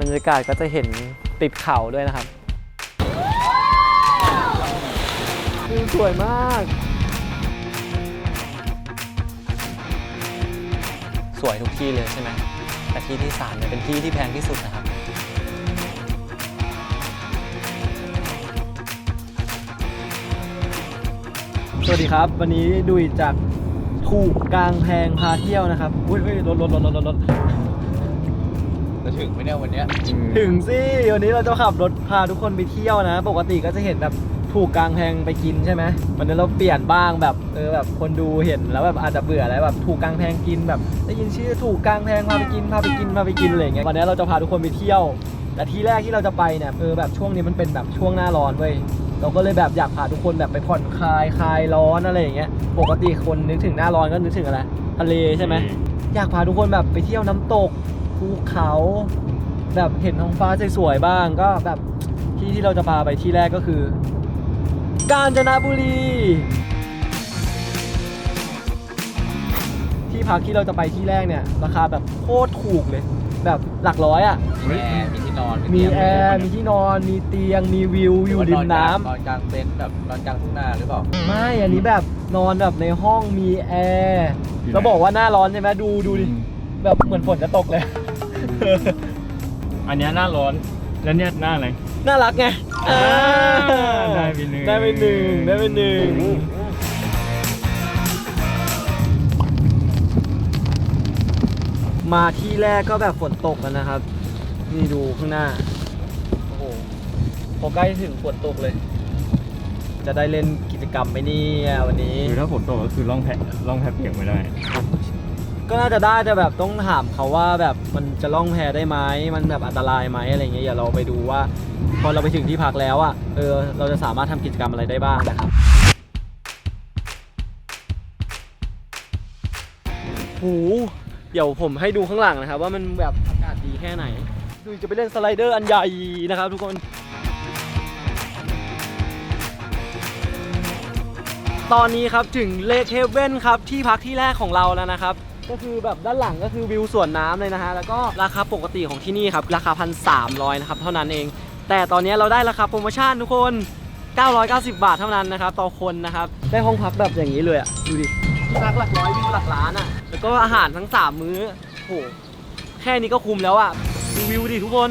บรรยากาศก็จะเห็นติดเขาด้วยนะครับวิวสวยมาก สวยทุกที่เลยใช่ไหมแต่ที่ที่สามเนี่ยเป็นที่ที่แพงที่สุดนะครับสวัสดีครับ วันนี้ดุยจากถูกกลางแพงพาเที่ยวนะครับอุ้ยอุ้ยรถรถรถรถรถร ถจะถึงไหมเนี่ยวันเนี้ยถึงสิวันนี้เราจะขับรถพาทุกคนไปเที่ยวนะ ปกติก็จะเห็นแบบถูกกลางแพงไปกินใช่ไหมวันนี้เราเปลี่ยนบ้างแบบเออแบบคนดูเห็นแล้วแบบอาจจะเบื่อแล้วแบบถูกกลางแพงกินแบบได้ยินชื่อถูกกลางแพงพาไปกินพาไปกินพาไปกินอะไรอย่างเงี้ยวันนี้เราจะพาทุกคนไปเที่ยว แต่ที่แรกที่เราจะไปเนี่ยเออแบบช่วงนี้มันเป็นแบบช่วงหน้าร้อนเว้ยเราก็เลยแบบอยากพาทุกคนแบบไปผ่อนคลายคลายร้อนอะไรอย่างเงี้ยปกติคนนึกถึงหน้าร้อนก็นึกถึงอะไรทะเลใช่ไหมอยากพาทุกคนแบบไปเที่ยวน้ำตก ภูเขา แบบเห็นท้องฟ้าสวยๆบ้างก็แบบที่ที่เราจะพาไปที่แรกก็คือ กาญจนบุรี ที่พักที่เราจะไปที่แรกเนี่ย ราคาแบบโคตรถูกเลย แบบหลักร้อยอะ่ะ มีแอร์มีที่นอนมีเตียงแอร์มีที่นอนมีเตียงมีวิวอยู่ริมน้ำ นอนกลางเต็นท์แบบนอนกลางทุ่งนาหรือเปล่า ไม่อันนี้แบบนอนแบบในห้องมีแอร์ แล้วบอกว่าหน้าร้อนใช่ไหมดูดูดิ แบบเหมือนฝนจะตกเลย อันเนี้ยหน้าร้อนแล้วเนี่ยหน้าอะไร น่ารักไงอ่าได้ไปหนึ่ง ได้ไปหนึ่งได้ไปหนึ่งมาที่แรกก็แบบฝนตกกันนะครับ นี่ดูข้างหน้า โอ้โห พอใกล้ถึงฝนตกเลย จะได้เล่นกิจกรรมไหมเนี่ยวันนี้ คือถ้าฝนตกก็คือล่องแพล่องแพเปียกไม่ได้ ก็น่าจะได้แต่แบบต้องถามเขาว่าแบบมันจะล่องแพได้ไหมมันแบบอันตรายไหมอะไรเงี้ยอย่าเราไปดูว่า พอเราไปถึงที่พักแล้วอะเออเราจะสามารถทำกิจกรรมอะไรได้บ้างนะครับหูเดี๋ยวผมให้ดูข้างหลังนะครับ ว่ามันแบบอากาศดีแค่ไหนดูจะไปเล่นสไลเดอร์อันใหญ่นะครับทุกคนตอนนี้ครับถึงเลคเฮเว่นครับที่พักที่แรกของเราแล้วนะครับ ก็คือแบบด้านหลังก็คือวิวสวนน้ำเลยนะฮะ แล้วก็ราคาปกติของที่นี่ครับ ราคาพันสามนะครับ เท่านั้นเอง แต่ตอนนี้เราได้ราคาโปรโมชั่นทุกคน 990 บาทเท่านั้นนะครับ ต่อคนนะครับ ได้ห้องพักแบบอย่างนี้เลยอะ ดูดิที่พักหลักร้อยวิวหลักล้านอะ แล้วก็อาหารทั้ง 3 มื้อโหแค่นี้ก็คุ้มแล้วอะดูวิวดิทุกคน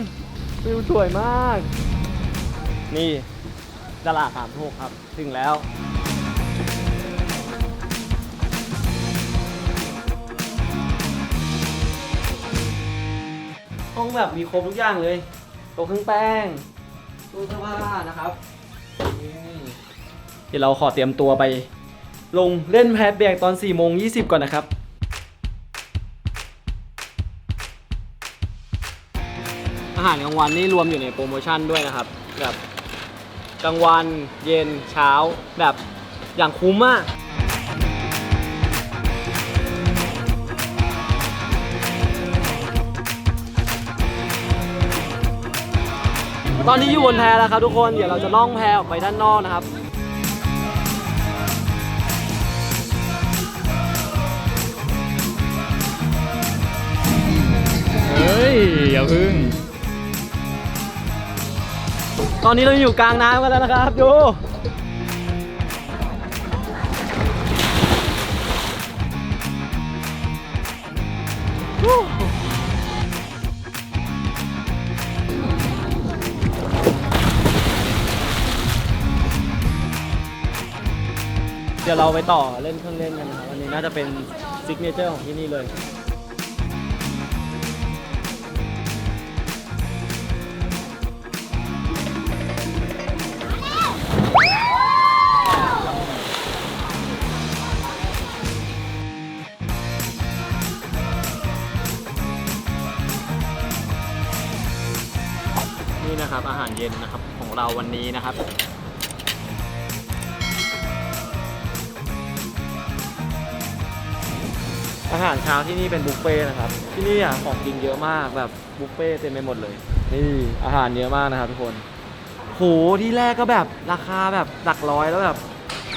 วิวสวยมาก นี่ตลาดสามโทกครับ ถึงแล้ว ห้องแบบมีครบทุกอย่างเลยโต๊ะเครื่องแป้งตู้เสื้อผ้านะครับนี่เดี๋ยวเราขอเตรียมตัวไป ลงเล่นแพดแบกตอน4โมง20ก่อนนะครับอาหารกลางวันนี่รวมอยู่ในโปรโมชั่นด้วยนะครับ แบบกลางวันเย็นเช้าแบบอย่างคุ้มมาก ตอนนี้อยู่บนแพแล้วครับทุกคน เดี๋ยวเราจะล่องแพออกไปด้านนอกนะครับ เฮ้ยอย่าพึ่ง ตอนนี้เราอยู่กลางน้ำกันแล้วนะครับดู เดี๋ยวเราไปต่อเล่นเครื่องเล่นกันนะครับอันนี้น่าจะเป็นซิกเนเจอร์ของที่นี่เลยนี่นะครับอาหารเย็นนะครับของเราวันนี้นะครับ หารเช้าที่นี่เป็นบุฟเฟ่ต์นะครับ ที่นี่อะของกินเยอะมากแบบบุฟเฟ่ต์เต็มไปหมดเลย นี่อาหารเยอะมากนะครับทุกคนโหที่แรกก็แบบราคาแบบหลักร้อยแล้วแบบ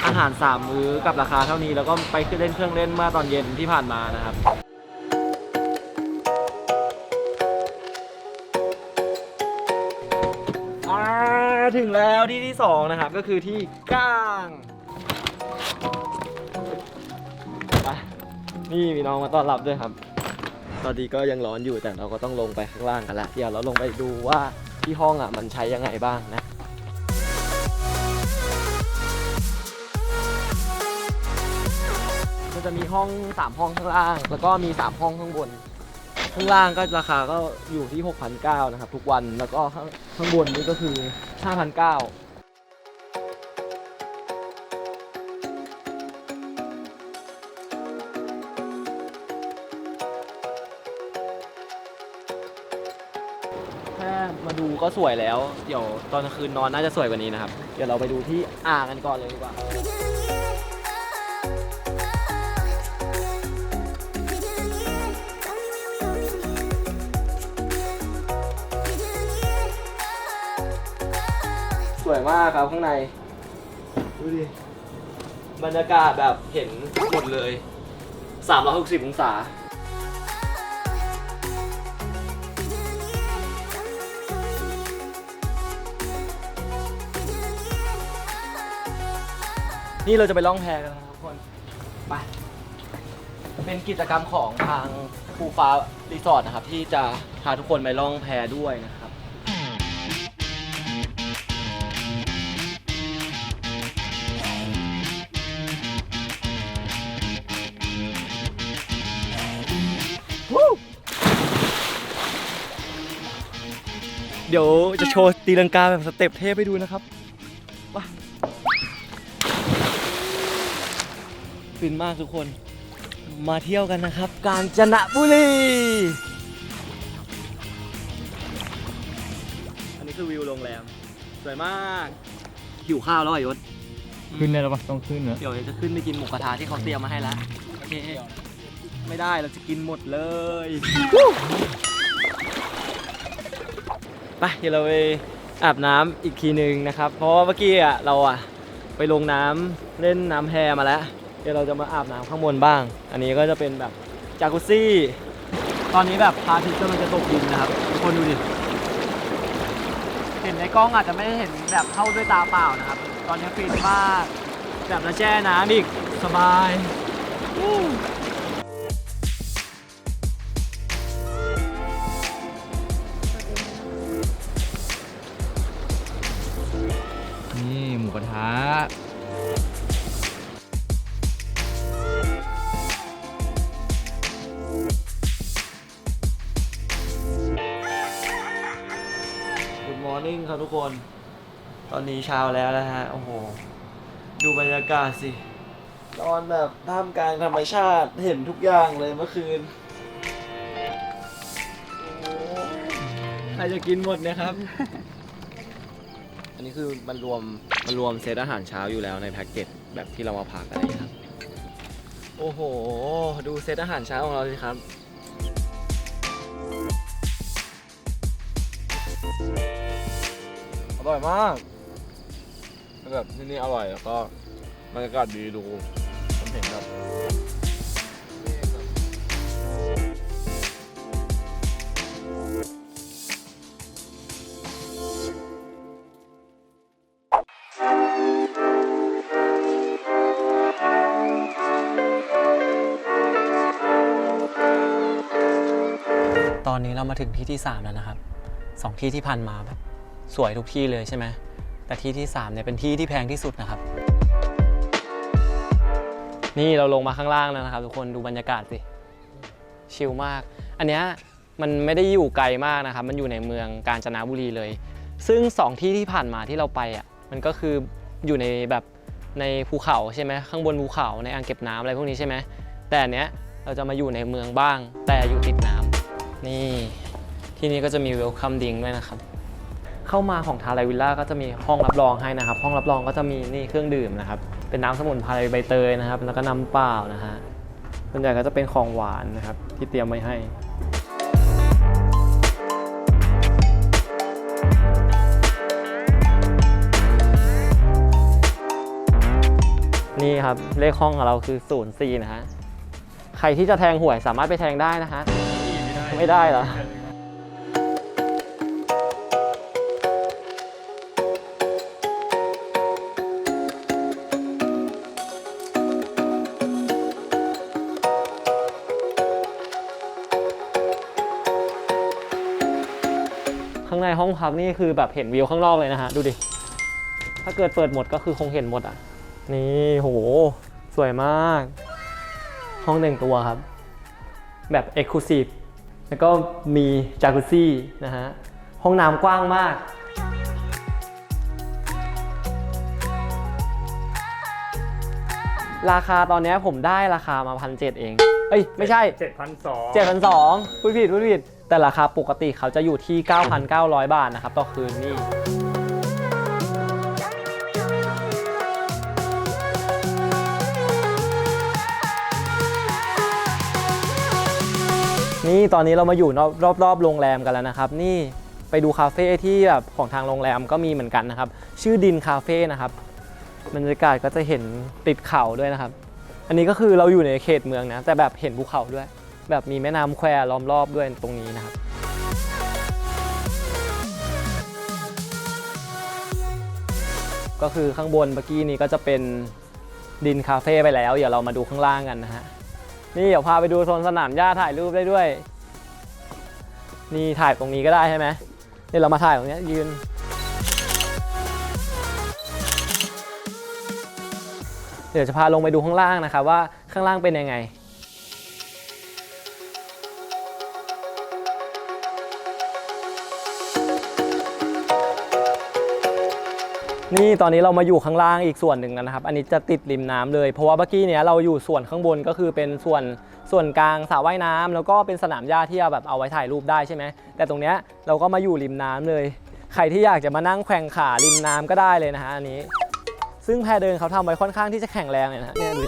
อาหารสามมื้อกับราคาเท่านี้แล้วก็ไปขึ้นเล่นเครื่องเล่นเมื่อตอนเย็นที่ผ่านมานะครับถึงแล้วที่ที่สองนะครับ ก็คือที่ก้าง นี่มีน้องมาต้อนรับด้วยครับ ตอนนี้ก็ยังร้อนอยู่แต่เราก็ต้องลงไปข้างล่างกันละเดี๋ยวเราลงไปดูว่าที่ห้องอะมันใช้ยังไงบ้างนะมันจะมีห้อง3ห้องข้างล่าง แล้วก็มี3ห้องข้างบน ข้างล่างก็ราคาก็อยู่ที่6,900นะครับทุกวันแล้วก็ข้างข้างบนนี่ก็คือ5,900 ก็สวยแล้ว เดี๋ยวตอนกลางคืนนอนน่าจะสวยกว่านี้นะครับ เดี๋ยวเราไปดูที่อ่างกันก่อนเลยดีกว่า สวยมากครับข้างใน ดูดิ บรรยากาศแบบเห็นหมดเลย 360 องศา นี่เราจะไปล่องแพกันนะครับทุกคน ไป เป็นกิจกรรมของทางภูฟ้ารีสอร์ทนะครับ ที่จะพาทุกคนไปล่องแพด้วยนะครับ เดี๋ยวจะโชว์ตีลังกาแบบสเต็ปเทพให้ดูนะครับ ฟินมากทุกคน มาเที่ยวกันนะครับ กาญจนบุรี อันนี้คือวิวโรงแรม สวยมาก หิวข้าวแล้วอะยศ ขึ้นได้แล้วปะต้องขึ้นเหรอเดี๋ยวจะขึ้นไปกินหมูกระทะที่เขาเตรียมมาให้แล้ว โอเค ไม่ได้เราจะกินหมดเลย ไปเดี๋ยวเราไปอาบน้ำอีกทีหนึ่งนะครับ เพราะว่าเมื่อกี้อะเราอะไปลงน้ำเล่นน้ำแพมาแล้วเดี๋ยวเราจะมาอาบน้ำข้างบนบ้าง อันนี้ก็จะเป็นแบบจากุซซี่ ตอนนี้แบบพระอาทิตย์กำลังจะตกดินนะครับทุกคนดูดิ เห็นในกล้องอาจจะไม่ได้เห็นแบบเท่าด้วยตาเปล่านะครับ ตอนนี้ฟินมาก แบบแล้วแช่น้ำอีกสบาย นิ่งครับทุกคน ตอนนี้เช้าแล้วนะฮะ โอ้โห ดูบรรยากาศสิ นอนแบบท่ามกลางธรรมชาติเห็นทุกอย่างเลยเมื่อคืนโอ้โหใครจะกินหมดเนะครับ อันนี้คือมันรวมมันรวมเซตอาหารเช้าอยู่แล้วในแพ็กเกจแบบที่เรามาพักอะไรอย่างเงี้ยครับ โอ้โห ดูเซตอาหารเช้าของเราสิครับ ร่อยมากแบบที่นี่อร่อยแล้วก็บรรยากาศดีดูผมเห็นแบบตอนนี้เรามาถึงที่ที่ 3 แล้วนะครับสองที่ที่ผ่านมาแบบ สวยทุกที่เลยใช่ไหมแต่ที่ที่3เนี่ยเป็นที่ที่แพงที่สุดนะครับ นี่เราลงมาข้างล่างแล้วนะครับ ทุกคนดูบรรยากาศสิชิลมาก อันเนี้ยมันไม่ได้อยู่ไกลมากนะครับ มันอยู่ในเมืองกาญจนบุรีเลย ซึ่งสองที่ที่ผ่านมาที่เราไปอะมันก็คืออยู่ในแบบในภูเขาใช่ไหมข้างบนภูเขาในอ่างเก็บน้ำอะไรพวกนี้ใช่ไหมแต่อันเนี้ยเราจะมาอยู่ในเมืองบ้าง แต่อยู่ติดน้ำนี่ที่นี่ก็จะมีเวลคัมดิงด้วยนะครับ เข้ามาของทาราวิลล่าก็จะมีห้องรับรองให้นะครับ ห้องรับรองก็จะมีนี่เครื่องดื่มนะครับ เป็นน้ำสมุนไพรใบเตยนะครับ แล้วก็น้ำเปล่านะฮะส่วนใหญ่ก็จะเป็นของหวานนะครับ ที่เตรียมไว้ให้นี่ครับเลขห้องของเราคือ04นะฮะ ใครที่จะแทงหวยสามารถไปแทงได้นะฮะ ไม่ได้เหรอ ห้องพักนี่คือแบบเห็นวิวข้างนอกเลยนะฮะ ดูดิ ถ้าเกิดเปิดหมดก็คือคงเห็นหมดอะ นี่โห สวยมาก ห้องแต่งตัวครับ แบบ Exclusive แล้วก็มีจากุซี่นะฮะ ห้องน้ำกว้างมากราคาตอนเนี้ยผมได้ราคามาพันเเอง เอ้ย ไม่ใช่เจ็ดพันสองเจ็ดพันสองพูดผิดพูดผิด แต่ราคาปกติเขาจะอยู่ที่ 9,900 บาทนะครับต่อคืนนี่นี่ตอนนี้เรามาอยู่รอบรอบๆโรงแรมกันแล้วนะครับ นี่ไปดูคาเฟ่ที่แบบของทางโรงแรมก็มีเหมือนกันนะครับ ชื่อดินคาเฟ่นะครับบรรยากาศก็จะเห็นติดเขาด้วยนะครับ อันนี้ก็คือเราอยู่ในเขตเมืองนะแต่แบบเห็นภูเขาด้วย แบบมีแม่น้ำแควล้อมรอบด้วยตรงนี้นะครับก็คือข้างบนเมื่อกี้นี้ก็จะเป็นดินคาเฟ่ไปแล้ว เดี๋ยวเรามาดูข้างล่างกันนะฮะ นี่เดี๋ยวพาไปดูโซนสนามหญ้าถ่ายรูปได้ด้วย นี่ถ่ายตรงนี้ก็ได้ใช่ไหมเดี๋ยวเรามาถ่ายตรงนี้ยยืน เดี๋ยวจะพาลงไปดูข้างล่างนะครับว่าข้างล่างเป็นยังไง นี่ตอนนี้เรามาอยู่ข้างล่างอีกส่วนหนึ่งแล้วนะครับ อันนี้จะติดริมน้ำเลย เพราะว่าเมื่อกี้เนี้ยเราอยู่ส่วนข้างบนก็คือเป็นส่วนส่วนกลางสระว่ายน้ำแล้วก็เป็นสนามหญ้าที่เอาแบบเอาไว้ถ่ายรูปได้ใช่ไหมแต่ตรงเนี้ยเราก็มาอยู่ริมน้ำเลย ใครที่อยากจะมานั่งแข่งขาริมน้ำก็ได้เลยนะฮะอันนี้ ซึ่งแพเดินเขาทำไว้ค่อนข้างที่จะแข็งแรงเลยนะเนี่ยดู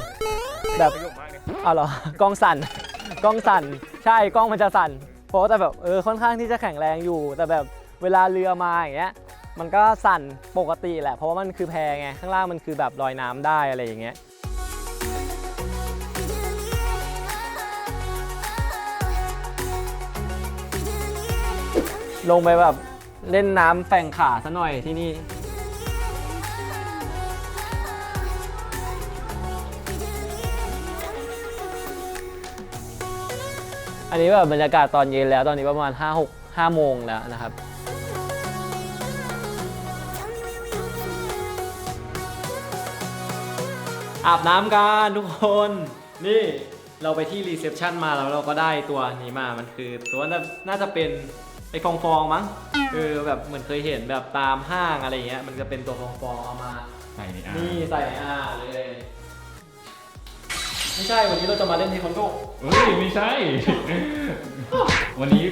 แบบประโยคมากเลยเอาเหรอกล้องสั่นกล้องสั่นใช่กล้องมันจะสั่นเพราะว่าแต่แบบเออค่อนข้างที่จะแข็งแรงอยู่ แต่แบบเวลาเรือมาอย่างเงี้ย มันก็สั่นปกติแหละ เพราะว่ามันคือแพไง ข้างล่างมันคือแบบลอยน้ำได้อะไรอย่างเงี้ยลงไปแบบเล่นน้ำแฝงขาซะหน่อยที่นี่ อันนี้แบบบรรยากาศตอนเย็นแล้วตอนนี้ประมาณ 5 6 5โมงแล้วนะครับ อาบน้ำกันทุกคน นี่เราไปที่รีเซพชันมาแล้วเราก็ได้ตัวนี้มา มันคือตัวน่าน่าจะเป็นไอ้ฟองฟองๆมั้งเออแบบเหมือนเคยเห็นแบบตามห้างอะไรเงี้ย มันจะเป็นตัวฟองฟองๆเอามา ใส่ในอ่างนี่ใส่ในอ่างเลย ไม่ใช่วันนี้เราจะมาเล่นเทควันโดเฮ้ยไม่ใช่ วันนี้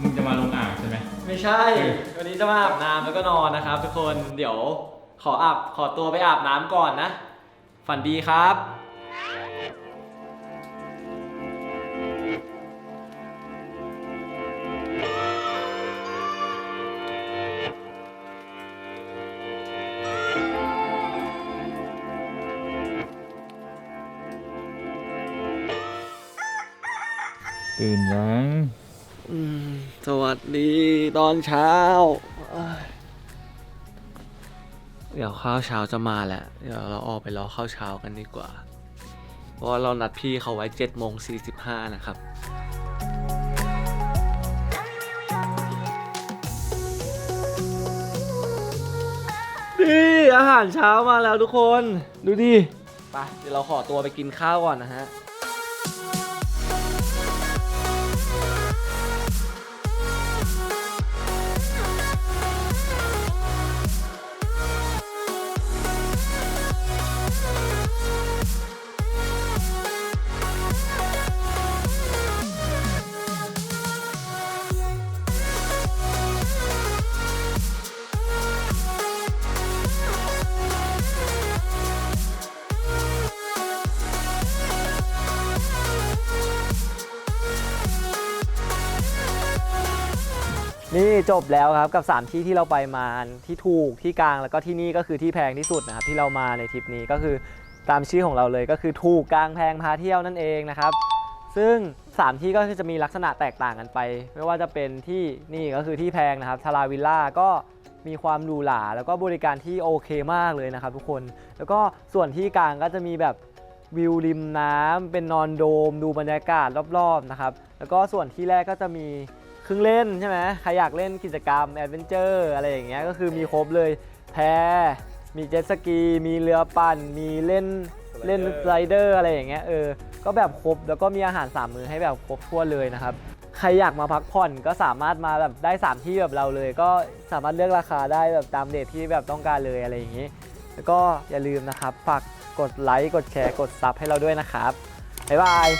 มึงจะมาลงอ่างใช่ไหม ไม่ใช่ เออ วันนี้จะมาอาบน้ำแล้วก็นอนนะครับ ทุกคน เดี๋ยวขออาบขอตัวไปอาบน้ำก่อนนะ ฝันดีครับตื่นยังอืมสวัสดีตอนเช้าเอ้ย เดี๋ยวข้าวเช้าจะมาแล้ว เดี๋ยวเราออกไปรอข้าวเช้ากันดีกว่า เพราะเรานัดพี่เขาไว้7โมง45นะครับ นี่ อาหารเช้ามาแล้วทุกคน ดูดิ ไป เดี๋ยวเราขอตัวไปกินข้าวก่อนนะฮะ นี่จบแล้วครับกับ 3 ที่ที่เราไปมาที่ถูกที่กลางแล้วก็ที่นี่ก็คือที่แพงที่สุดนะครับที่เรามาในทริปนี้ก็คือตามชื่อของเราเลยก็คือถูกกลางแพงพาเที่ยวนั่นเองนะครับ ซึ่ง 3 ที่ก็คือจะมีลักษณะแตกต่างกันไป ไม่ว่าจะเป็นที่นี่ก็คือที่แพงนะครับทาราวิลล่าก็มีความหรูหราแล้วก็บริการที่โอเคมากเลยนะครับทุกคน แล้วก็ส่วนที่กลางก็จะมีแบบวิวริมน้ำเป็นนอนโดม ดูบรรยากาศรอบๆนะครับแล้วก็ส่วนที่แรกก็จะมี เครื่องเล่นใช่ไหมใครอยากเล่นกิจกรรมแอดเวนเจอร์อะไรอย่างเงี้ยก็คือมีครบเลยแพมีเจ็ตสกี มีเรือปั่น มีเล่นเล่นสไลเดอร์อะไรอย่างเงี้ยเออ ก็แบบครบแล้วก็มีอาหารสามมื้อให้แบบครบทั่วเลยนะครับ ใครอยากมาพักผ่อนก็สามารถมาแบบได้ 3 ที่แบบเราเลย ก็สามารถเลือกราคาได้แบบตามเดทที่แบบต้องการเลยอะไรอย่างนี้ แล้วก็อย่าลืมนะครับฝากกดไลค์กดแชร์กดซับให้เราด้วยนะครับบ๊ายบาย